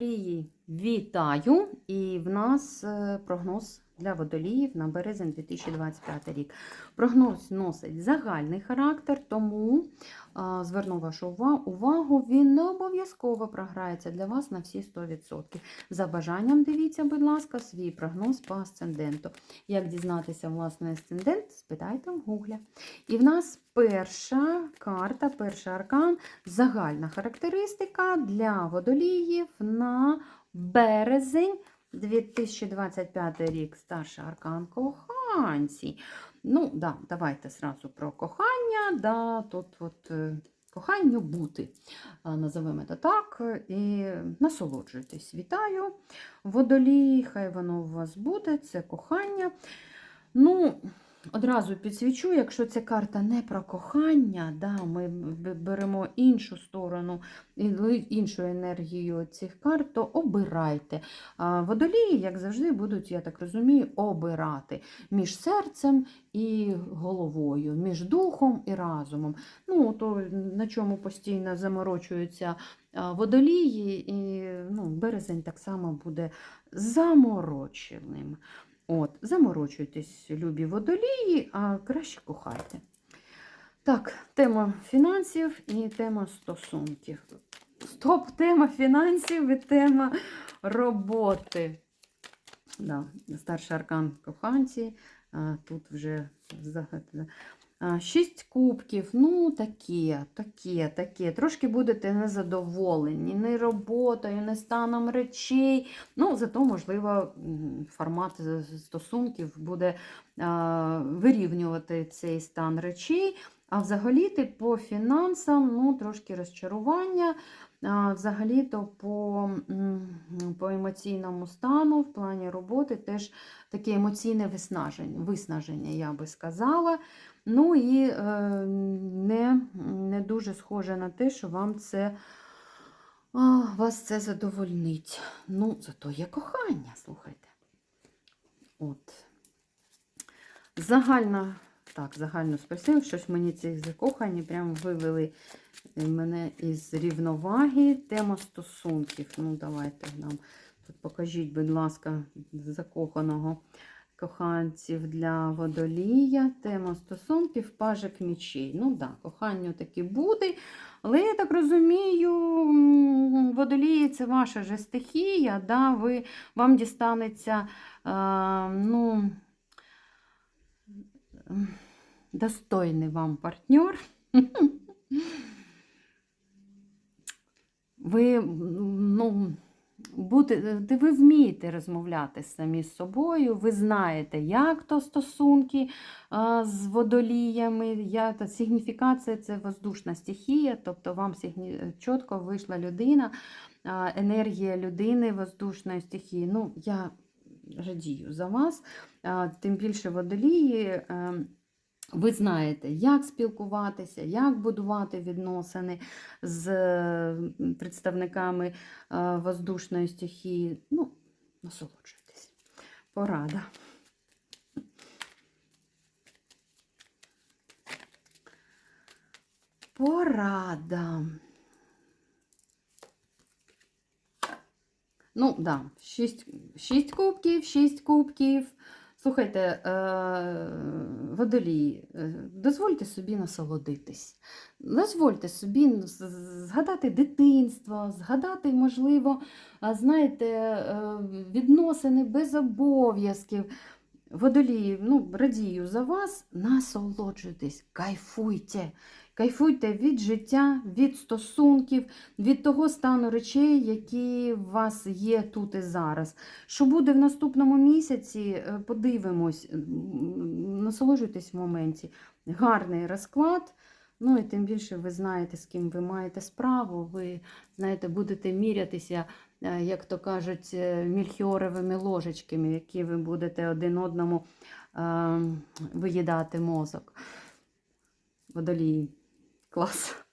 Водолії, Вітаю! І в нас е, прогноз для водоліїв на березень 2025 рік. Прогноз носить загальний характер, тому а, зверну вашу увагу, він не обов'язково програється для вас на всі 100%. За бажанням дивіться, будь ласка, свій прогноз по асценденту. Як дізнатися власний асцендент, спитайте в гуглі. І в нас перша карта, перший аркан загальна характеристика для водоліїв на березень 2025 рік. Старший аркан коханці. Ну, да, давайте зразу про кохання. Да, тут от, е, коханню бути, а, називаємо це так. І насолоджуйтесь. Вітаю. Водолій, хай воно у вас буде, це кохання. Ну, Одразу підсвічу, якщо ця карта не про кохання, да, ми беремо іншу сторону, іншу енергію цих карт, то обирайте. Водолії, як завжди, будуть, я так розумію, обирати між серцем і головою, між духом і разумом. Ну, то на чому постійно заморочуються водолії, і ну, березень так само буде замороченим. От, заморочуйтесь, любі водолії, а краще кохайте. Так, тема фінансів і тема стосунків. Стоп, тема фінансів і тема роботи. Да, старший аркан коханці. Тут вже Шість кубків, ну таке, таке, таке. Трошки будете незадоволені не роботою, не станом речей. Ну, зато, можливо, формат стосунків буде а, вирівнювати цей стан речей. А взагалі-то по фінансам ну, трошки розчарування. Взагалі-то по, по емоційному стану, в плані роботи, теж таке емоційне виснаження, виснаження, я би сказала. Ну і е, не, не дуже схоже на те, що вам це вас це задовольнить. Ну, зато є кохання, слухайте. От. Загальна, так, загально спросив, щось мені ці закохані прям вивели мене із рівноваги. Тема стосунків. Ну, давайте нам тут покажіть, будь ласка, закоханого коханців для водолія. Тема стосунків, пажик мічей. Ну так, да, кохання таки буде. Але я так розумію, водолії це ваша же стихія, да, ви, вам дістанеться е, ну, достойний вам партнер. Ви, м, ну, бути, де ви вмієте розмовляти самі з собою, ви знаєте, як то стосунки а, з водоліями. Я, та, сигніфікація це воздушна стихія, тобто вам сигні, чітко вийшла людина, а, енергія людини воздушної стихії. Ну, я радію за вас, а, тим більше водолії. е, ви знаєте, як спілкуватися, як будувати відносини з представниками е, воздушної стихії. Ну, насолоджуйтесь. Порада. Порада. Ну, да, шість, шість кубків, шість кубків. Слухайте, е, водолії, е, дозвольте собі насолодитись. Дозвольте собі згадати дитинство, згадати, можливо, знаєте, е, відносини без обов'язків. Водолії, ну, радію за вас, насолоджуйтесь, кайфуйте. Кайфуйте від життя, від стосунків, від того стану речей, які у вас є тут і зараз. Що буде в наступному місяці, е, подивимось, насолоджуйтесь в моменті. Гарний розклад. Ну і тим більше ви знаєте, з ким ви маєте справу. Ви знаєте, будете мірятися, як то кажуть, е, мільхіоровими ложечками, які ви будете один одному е, виїдати мозок. Водолії. Клас.